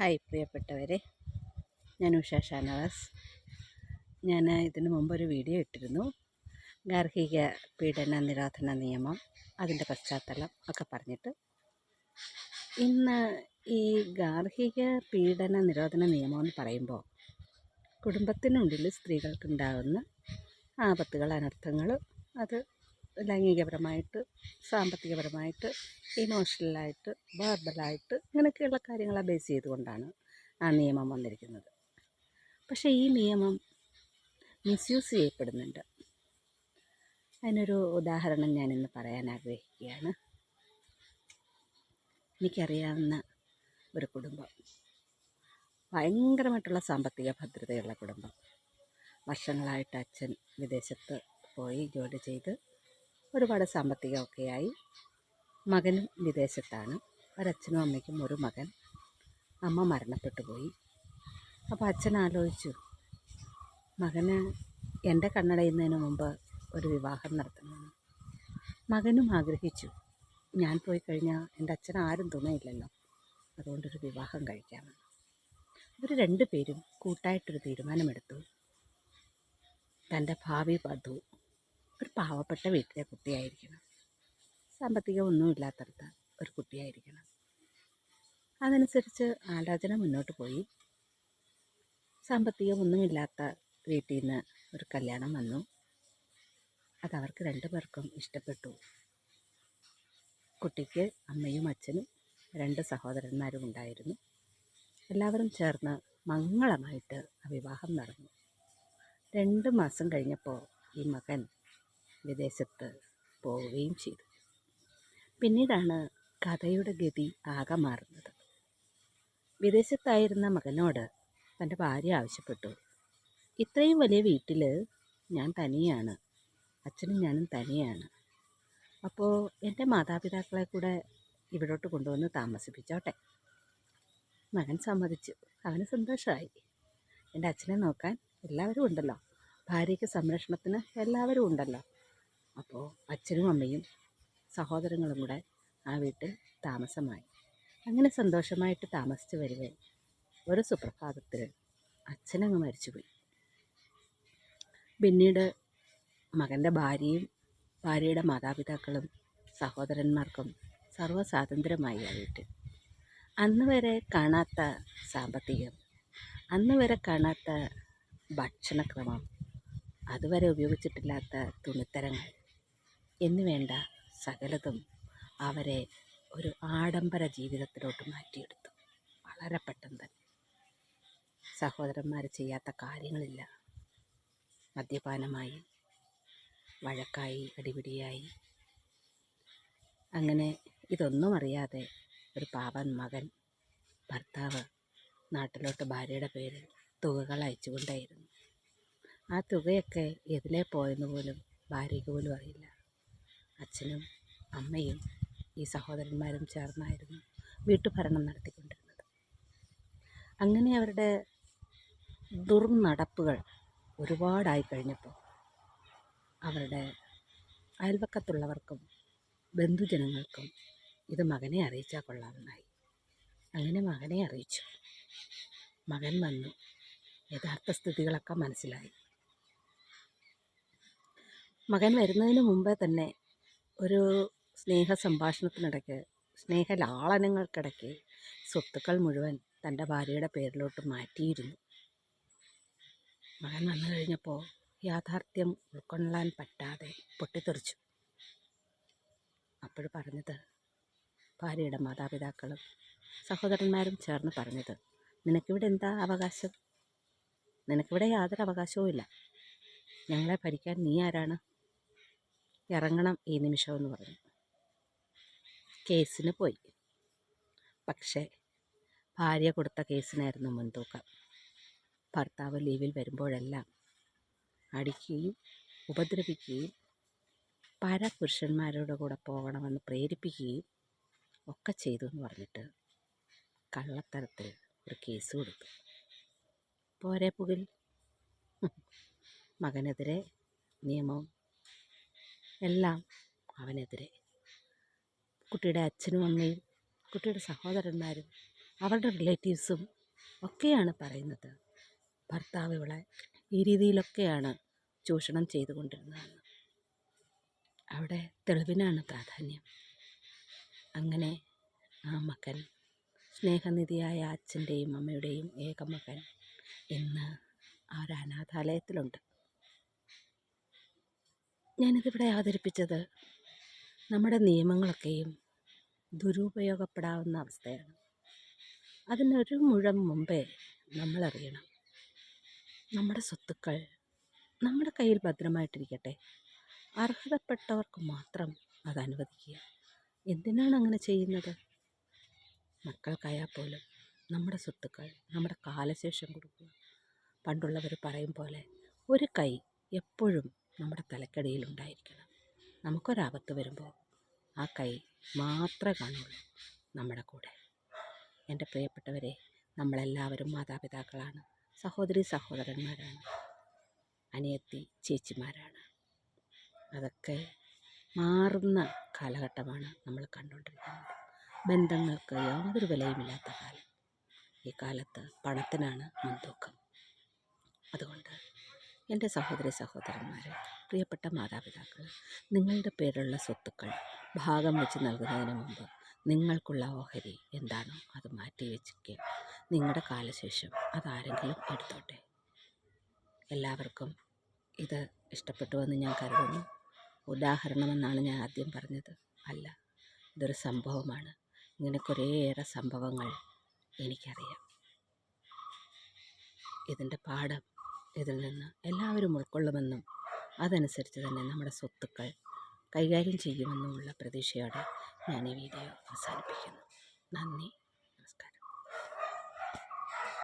Hi പ്രിയപ്പെട്ടവരെ ഞാൻ ഉഷ ഷാനവാസ്. ഞാൻ ഇതിനു മുമ്പ് ഒരു വീഡിയോ ഇട്ടിരുന്നു. ഗാർഹിക പീഡന നിരോധന നിയമം അതിന്റെ പശ്ചാത്തലം ഒക്കെ പറഞ്ഞിട്ട്. ഇന്ന് ഈ ഗാർഹിക പീഡന നിരോധന നിയമം എന്ന് പറയുമ്പോൾ കുടുംബത്തിനുള്ളിൽ സ്ത്രീകൾക്കുണ്ടാകുന്ന ആപത്തുകൾ അനർത്ഥങ്ങൾ അത് ലൈംഗികപരമായിട്ട് സാമ്പത്തികപരമായിട്ട് ഇമോഷണലായിട്ട് വെർബലായിട്ട് ഇങ്ങനെയൊക്കെയുള്ള കാര്യങ്ങളെ ബേസ് ചെയ്തുകൊണ്ടാണ് ആ നിയമം വന്നിരിക്കുന്നത്. പക്ഷേ ഈ നിയമം മിസ്യൂസ് ചെയ്യപ്പെടുന്നുണ്ട്. അതിനൊരു ഉദാഹരണം ഞാനിന്ന് പറയാൻ ആഗ്രഹിക്കുകയാണ്. എനിക്കറിയാവുന്ന ഒരു കുടുംബം. ഭയങ്കരമായിട്ടുള്ള സാമ്പത്തിക ഭദ്രതയുള്ള കുടുംബം. വർഷങ്ങളായിട്ട് അച്ഛൻ വിദേശത്ത് പോയി ജോലി ചെയ്ത് ഒരുപാട് സാമ്പത്തികമൊക്കെയായി. മകനും വിദേശത്താണ്. ഒരച്ഛനും അമ്മയ്ക്കും ഒരു മകൻ. അമ്മ മരണപ്പെട്ടു പോയി. അപ്പോൾ അച്ഛൻ ആലോചിച്ചു മകന് എന്റെ കണ്ണടയുന്നതിന് മുമ്പ് ഒരു വിവാഹം നടത്തണമെന്ന് മകനും ആഗ്രഹിച്ചു ഞാൻ പോയി കഴിഞ്ഞാൽ എന്റെ അച്ഛൻ ആരും തുണയില്ലല്ലോ. അതുകൊണ്ടൊരു വിവാഹം കഴിക്കാമെന്ന്. ഇവർ രണ്ടുപേരും കൂട്ടായിട്ടൊരു തീരുമാനമെടുത്തു. തന്റെ ഭാവി വധു. ഒരു പാവപ്പെട്ട വീട്ടിലെ കുട്ടിയായിരിക്കണം. സാമ്പത്തികമൊന്നുമില്ലാത്തടത്ത് ഒരു കുട്ടിയായിരിക്കണം. അതനുസരിച്ച് ആലോചന മുന്നോട്ട് പോയി. സാമ്പത്തികമൊന്നുമില്ലാത്ത വീട്ടിൽ നിന്ന് ഒരു കല്യാണം വന്നു. അതവർക്ക് രണ്ടു പേർക്കും ഇഷ്ടപ്പെട്ടു. കുട്ടിക്ക് അമ്മയും അച്ഛനും രണ്ട് സഹോദരന്മാരും ഉണ്ടായിരുന്നു. എല്ലാവരും ചേർന്ന് മംഗളമായിട്ട് വിവാഹം നടന്നു. രണ്ട് മാസം കഴിഞ്ഞപ്പോൾ ഈ മകൻ വിദേശത്ത് പോവുകയും ചെയ്തു. പിന്നീടാണ് കഥയുടെ ഗതി ആകെ മാറുന്നത്. വിദേശത്തായിരുന്ന മകനോട് തന്റെ ഭാര്യ ആവശ്യപ്പെട്ടു. ഇത്രയും വലിയ വീട്ടിൽ ഞാൻ തനിയാണ്. അച്ഛനും ഞാനും തനിയാണ്. അപ്പോൾ എന്റെ മാതാപിതാക്കളെ കൂടെ ഇവിടോട്ട് കൊണ്ടുവന്ന് താമസിപ്പിച്ചോട്ടെ. മകൻ സമ്മതിച്ചു. അവന് സന്തോഷമായി എന്റെ അച്ഛനെ നോക്കാൻ എല്ലാവരും ഉണ്ടല്ലോ. ഭാര്യയ്ക്ക് സംരക്ഷണത്തിന് എല്ലാവരും ഉണ്ടല്ലോ. അപ്പോൾ അച്ഛനും അമ്മയും സഹോദരങ്ങളും കൂടെ ആ വീട്ടിൽ താമസമായി. അങ്ങനെ സന്തോഷമായിട്ട് താമസിച്ച് വരികയും ഒരു സുപ്രഭാതത്തിൽ അച്ഛനങ്ങ് മരിച്ചുപോയി. പിന്നീട് മകന്റെ ഭാര്യയും ഭാര്യയുടെ മാതാപിതാക്കളും സഹോദരന്മാർക്കും സർവസ്വാതന്ത്ര്യമായി ആ വീട്ടിൽ. അന്ന് വരെ കാണാത്ത സാമ്പത്തികം അന്ന് വരെ കാണാത്ത ഭക്ഷണക്രമം അതുവരെ ഉപയോഗിച്ചിട്ടില്ലാത്ത തുണിത്തരങ്ങൾ എന്നു വേണ്ട സകലതും അവരെ ഒരു ആഡംബര ജീവിതത്തിലോട്ട് മാറ്റിയെടുത്തു. വളരെ പെട്ടെന്ന്. തന്നെ സഹോദരന്മാർ ചെയ്യാത്ത കാര്യങ്ങളില്ല. മദ്യപാനമായി വഴക്കായി അടിപിടിയായി. അങ്ങനെ ഇതൊന്നും അറിയാതെ ഒരു പാവൻ മകൻ ഭർത്താവ് നാട്ടിലോട്ട് ഭാര്യയുടെ പേരിൽ തുകകൾ അയച്ചുകൊണ്ടേയിരുന്നു. ആ തുകയൊക്കെ എതിലേ പോയെന്ന് പോലും ഭാര്യയ്ക്ക് പോലും അറിയില്ല. അച്ഛനും അമ്മയും ഈ സഹോദരന്മാരും ചേർന്നായിരുന്നു വീട്ടുഭരണം നടത്തിക്കൊണ്ടിരുന്നത്. അങ്ങനെ അവരുടെ ദുർനടപ്പുകൾ ഒരുപാടായി കഴിഞ്ഞപ്പോൾ അവരുടെ അയൽവക്കത്തുള്ളവർക്കും ബന്ധുജനങ്ങൾക്കും ഇത് മകനെ അറിയിച്ചാൽ കൊള്ളാമെന്നായി. അങ്ങനെ മകനെ അറിയിച്ചു. മകൻ വന്നു. യഥാർത്ഥ സ്ഥിതികളൊക്കെ മനസ്സിലായി. മകൻ വരുന്നതിന് മുമ്പേ തന്നെ ഒരു സ്നേഹ സംഭാഷണത്തിനിടയ്ക്ക് സ്നേഹലാളനങ്ങൾക്കിടയ്ക്ക് സ്വത്തുക്കൾ മുഴുവൻ തന്റെ ഭാര്യയുടെ പേരിലോട്ട് മാറ്റിയിരുന്നു. മകൻ വന്നു കഴിഞ്ഞപ്പോൾ യാഥാർത്ഥ്യം ഉൾക്കൊള്ളാൻ പറ്റാതെ പൊട്ടിത്തെറിച്ചു. അപ്പോൾ പറഞ്ഞത് ഭാര്യയുടെ മാതാപിതാക്കളും സഹോദരന്മാരും ചേർന്ന് പറഞ്ഞത് നിനക്കിവിടെ എന്താ അവകാശം? നിനക്കിവിടെ യാതൊരു അവകാശവും ഇല്ല ഞങ്ങളെ ഭരിക്കാൻ നീ ആരാണ്? ഇറങ്ങണം ഈ നിമിഷം എന്ന് പറഞ്ഞു. കേസിന് പോയി. പക്ഷേ ഭാര്യ കൊടുത്ത കേസിനായിരുന്നു മുൻതൂക്കം. ഭർത്താവ് ലീവിൽ വരുമ്പോഴെല്ലാം അടിക്കുകയും ഉപദ്രവിക്കുകയും പല പുരുഷന്മാരുടെ കൂടെ പോകണമെന്ന് പ്രേരിപ്പിക്കുകയും ഒക്കെ ചെയ്തു എന്ന് പറഞ്ഞിട്ട് കള്ളത്തരത്തിൽ ഒരു കേസ് കൊടുത്തു. പോരെ പുകിൽ. മകനെതിരെ നിയമം എല്ലാം അവനെതിരെ. കുട്ടിയുടെ അച്ഛനും അമ്മയും കുട്ടിയുടെ സഹോദരന്മാരും അവരുടെ റിലേറ്റീവ്സും ഒക്കെയാണ് പറയുന്നത്. ഭർത്താവ് ഇവളെ ഈ രീതിയിലൊക്കെയാണ് ചൂഷണം ചെയ്തുകൊണ്ടിരുന്നതെന്ന്. അവിടെ തെളിവിനാണ് പ്രാധാന്യം. അങ്ങനെ ആ മകൻ സ്നേഹനിധിയായ അച്ഛന്റെയും അമ്മയുടെയും ഏക മകൻ ഇന്ന് ആ ഒരു അനാഥാലയത്തിലുണ്ട്. ഞാനിതിവിടെ അവതരിപ്പിച്ചത് നമ്മുടെ നിയമങ്ങളൊക്കെയും ദുരുപയോഗപ്പെടാവുന്ന അവസ്ഥയാണ്. അതിനൊരു മുഴം മുമ്പേ നമ്മളറിയണം. നമ്മുടെ സ്വത്തുക്കൾ നമ്മുടെ കയ്യിൽ ഭദ്രമായിട്ടിരിക്കട്ടെ. അർഹതപ്പെട്ടവർക്ക് മാത്രം അത് അനുവദിക്കുക എന്തിനാണ് അങ്ങനെ ചെയ്യുന്നത്? മക്കൾക്കായാൽ പോലും നമ്മുടെ സ്വത്തുക്കൾ നമ്മുടെ കാലശേഷം കൊടുക്കുക. പണ്ടുള്ളവർ പറയും പോലെ ഒരു കൈ എപ്പോഴും നമ്മുടെ തലക്കടിയിൽ ഉണ്ടായിരിക്കണം നമുക്കൊരാപത്ത് വരുമ്പോൾ ആ കൈ മാത്രമേ കാണുള്ളൂ നമ്മുടെ കൂടെ. എന്റെ പ്രിയപ്പെട്ടവരെ നമ്മളെല്ലാവരും മാതാപിതാക്കളാണ്. സഹോദരി സഹോദരന്മാരാണ്. അനിയത്തി ചേച്ചിമാരാണ്. അതൊക്കെ മാറുന്ന കാലഘട്ടമാണ് നമ്മൾ കണ്ടുകൊണ്ടിരിക്കുന്നത്. ബന്ധങ്ങൾക്ക് യാതൊരു വിലയുമില്ലാത്ത കാലം. ഈ കാലത്ത് പണത്തിനാണ് മുൻതൂക്കം. അതുകൊണ്ട് എന്റെ സഹോദരി സഹോദരന്മാരെ പ്രിയപ്പെട്ട മാതാപിതാക്കൾ നിങ്ങളുടെ പേരിലുള്ള സ്വത്തുക്കൾ ഭാഗം വെച്ച് നൽകുന്നതിന് മുമ്പ് നിങ്ങൾക്കുള്ള ഓഹരി എന്താണോ? അത് മാറ്റി വെച്ചിരിക്കുക. നിങ്ങളുടെ കാലശേഷം അതാരെങ്കിലും എടുത്തോട്ടെ? എല്ലാവർക്കും ഇത് ഇഷ്ടപ്പെട്ടുവെന്ന് ഞാൻ കരുതുന്നു. ഉദാഹരണമെന്നാണ് ഞാൻ ആദ്യം പറഞ്ഞത്. അല്ല ഇതൊരു സംഭവമാണ്. ഇങ്ങനെ കുറേയേറെ സംഭവങ്ങൾ എനിക്കറിയാം. ഇതിന്റെ പാഠം ഇതിൽ നിന്ന് എല്ലാവരും ഉൾക്കൊള്ളുമെന്നും അതനുസരിച്ച് തന്നെ നമ്മുടെ സ്വത്തുക്കൾ കൈകാര്യം ചെയ്യുമെന്നുമുള്ള പ്രതീക്ഷയോടെ ഞാൻ ഈ വീഡിയോ അവസാനിപ്പിക്കുന്നു. നന്ദി.